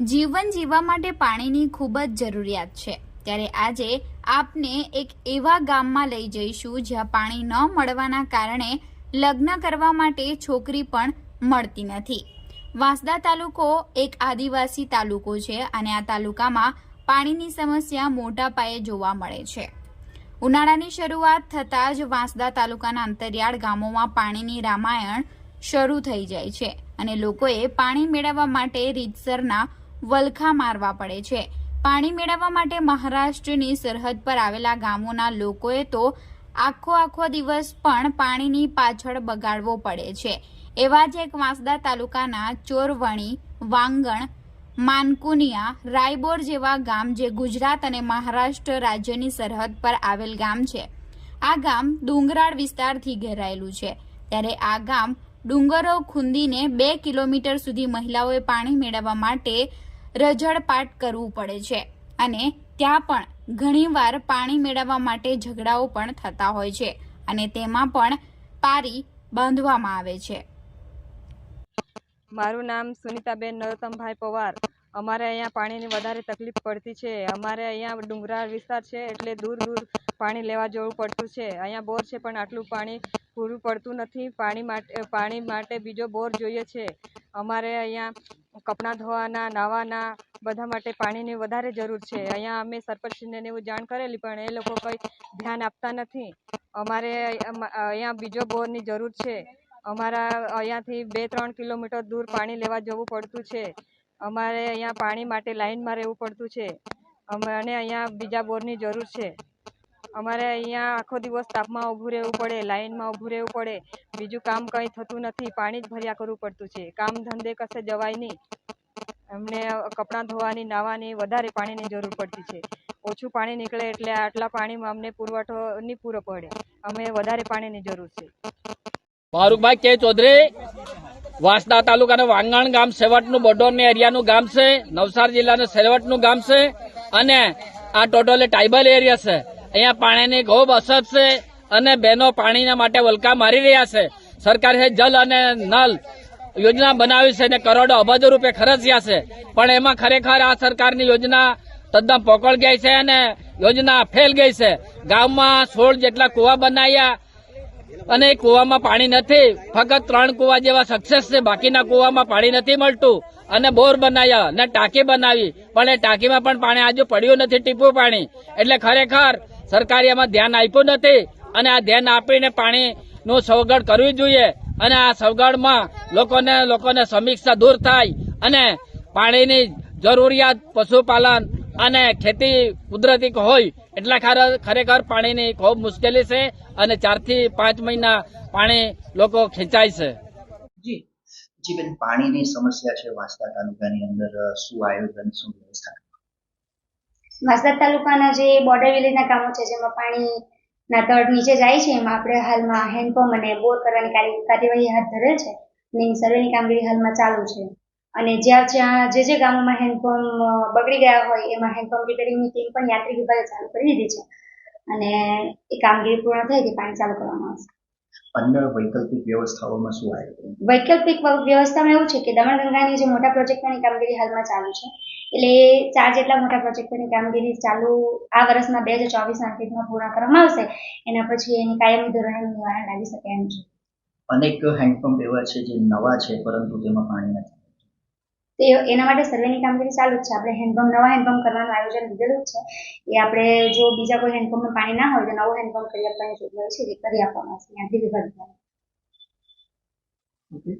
જીવન જીવવા માટે પાણીની ખૂબ જ જરૂરિયાત છે. ત્યારે આજે આપને એક એવા ગામમાં લઈ જઈશું જ્યાં પાણી ન મળવાના કારણે લગ્ન કરવા માટે છોકરી પણ મળતી નથી. વાંસદા તાલુકો એક આદિવાસી તાલુકો છે અને આ તાલુકામાં પાણીની સમસ્યા મોટા પાયે જોવા મળે છે. ઉનાળાની શરૂઆત થતાં જ વાંસદા તાલુકાના અંતરિયાળ ગામોમાં પાણીની રામાયણ શરૂ થઈ જાય છે અને લોકોએ પાણી મેળવવા માટે રીતસરના વલખા મારવા પડે છે. પાણી મેળવવા માટે મહારાષ્ટ્રની સરહદ પર આવેલા ગામોના લોકોએ તો આખો આખો દિવસ પણ પાણીની પાછળ બગાડવો પડે છે. એવા જ એક વાંસદા તાલુકાના ચોરવણી, વાંગણ, માનકુનિયા, રાયબોર જેવા ગામ જે ગુજરાત અને મહારાષ્ટ્ર રાજ્યની સરહદ પર આવેલ ગામ છે. આ ગામ ડુંગરાળ વિસ્તારથી ઘેરાયેલું છે. ત્યારે આ ગામ ડુંગરો ખૂંદીને બે કિલોમીટર સુધી મહિલાઓએ પાણી મેળવવા માટે રજળપાટ કરવું પડે છે. અને ત્યાં પણ ઘણીવાર પાણી મેળવવા માટે ઝઘડાઓ પણ થતા હોય છે અને તેમાં પણ પારી બાંધવામાં આવે છે. મારું નામ સુનિતાબેન નરોત્તમભાઈ પવાર. અમારે અહીંયા પાણીની વધારે તકલીફ પડતી છે. અમારે અહીંયા ડુંગરાળ વિસ્તાર છે એટલે દૂર દૂર પાણી લેવા જવું પડતું છે. અહીંયા બોર છે પણ આટલું પાણી પૂરું પડતું નથી. પાણી માટે પાણી માટે બીજો બોર જોઈએ છે. અમારે અહીંયા કપડાં ધોવાના, નાવાના બધા માટે પાણીની વધારે જરૂર છે. અહીંયા અમે સરપંચને એવું જાણ કરેલી, પણ એ લોકો કંઈ ધ્યાન આપતા નથી. અમારે અમ- અહીંયા બીજો બોરની જરૂર છે. અમારા અહીંયાથી બે ત્રણ કિલોમીટર દૂર પાણી લેવા જવું પડતું છે. અમારે અહીંયા પાણી માટે લાઈનમાં રહેવું પડતું છે. અને અહીંયા બીજા બોરની જરૂર છે. અમારે અહીંયા આખો દિવસ તાપમાં ઊભું રહેવું પડે, લાઈનમાં ઊભું રહેવું પડે. બીજું કામ કંઈ થતું નથી, પાણી જ ભર્યા કરવું પડતું છે. કામ ધંધે કશે જવાય નહીં. અમને કપડાં ધોવાની, નાહવાની વધારે પાણીની જરૂર પડતી છે. ઓછું પાણી નીકળે એટલે આટલા પાણીમાં અમને પુરવઠો નહીં પૂરો પડે. અમે વધારે પાણીની જરૂર છે. ફારૂકભાઈ કે ચૌધરી, વાંસદા તાલુકાના વાંગણ ગામ સેવટનું બોડોરની એરિયાનું ગામ છે, નવસારી જિલ્લાનું સેવટનું ગામ છે અને આ ટોટલે ટ્રાઇબલ એરિયા છે. અહીંયા પાણીની ખૂબ અસર છે અને બહેનો પાણીના માટે વલકા મારી રહ્યા છે. સરકારે જલ અને નલ યોજના બનાવી છે અને કરોડો અબજો રૂપે ખર્ચ્યા છે. પણ એમાં ખરેખર આ સરકારની યોજના તદ્દન પોકળ ગઈ છે અને યોજના ફેલ ગઈ છે. ગામમાં સોળ જેટલા કુવા બનાવ્યા અને કુવામાં પાણી નથી. ફક્ત ત્રણ કુવા જેવા સક્સેસ છે. બાકીના કુવામાં પાણી નથી મળતું. અને બોર બનાવ્યા અને ટાંકી બનાવી. પણ એ ટાંકીમાં પણ પાણી આજુ પડ્યું નથી ટીપું પાણી. એટલે ખરેખર સરકારે એમાં ધ્યાન આપ્યું નથી અને આ ધ્યાન આપીને પાણીનું સવગડ કરવી જોઈએ અને આ સવગડમાં લોકોને લોકોને સમીક્ષા દૂર થાય અને પાણીની જરૂરિયાત પશુપાલન અને ખેતી કુદરતી હોય એટલે ખરે- ખરેખર પાણીની ખૂબ મુશ્કેલી છે અને ચારથી પાંચ મહિના પાણી લોકો ખેંચાય છે. જી. જી બેન, પાણીની સમસ્યા છે વાંસદા તાલુકાની અંદર શું આયોજન, શું વ્યવસ્થા? વાંસદા તાલુકાના જે બોર્ડર વિલેજના કામો છે જેમાં પાણીના તળ નીચે જાય છે એમાં આપણે હાલમાં હેન્ડપંપ અને બોર કરવાની કાર્ય- કાર્યવાહી હાથ ધરેલ છે અને સર્વેની કામગીરી હાલમાં ચાલુ છે. અને જ્યાં જ્યાં જે જે ગામોમાં હેન્ડપંપ બગડી ગયા હોય એમાં હેન્ડપંપ રિપેરિંગની ટીમ પણ યાત્રિક વિભાગે ચાલુ કરી દીધી છે અને એ કામગીરી પૂર્ણ થઈ કે પાણી ચાલુ કરવામાં આવશે. અન્ય વૈકલ્પિક વ્યવસ્થાઓમાં શું આવે? વૈકલ્પિક વ્યવસ્થામાં એવું છે કે દમણગંગાની જે મોટા પ્રોજેક્ટોની કામગીરી હાલમાં ચાલુ છે. એટલે ચાર જેટલા મોટા પ્રોજેક્ટોની કામગીરી ચાલુ આ વર્ષના બે હજાર ચોવીસ અંતિમમાં પૂર્ણ કરવામાં આવશે. એના પછી એની કાયમી ધોરણે નિવારણ લાવી શકે એમ છે. અનેક હેન્ડપંપ એવા છે જે નવા છે પરંતુ તેમાં પાણી નથી. તે એના માટે સર્વેની કામગીરી ચાલુ જ છે. આપણે હેન્ડપંપ નવા હેન્ડપંપ કરવાનું આયોજન લીધેલું જ છે. એ આપણે જો બીજા કોઈ હેન્ડપંપમાં પાણી ના હોય તો નવો હેન્ડપંપ કરી આપવાની જોગવાઈ છે. એ કરી આપવામાં આવશે. ત્યાંથી વિભાગ દ્વારા. ઓકે.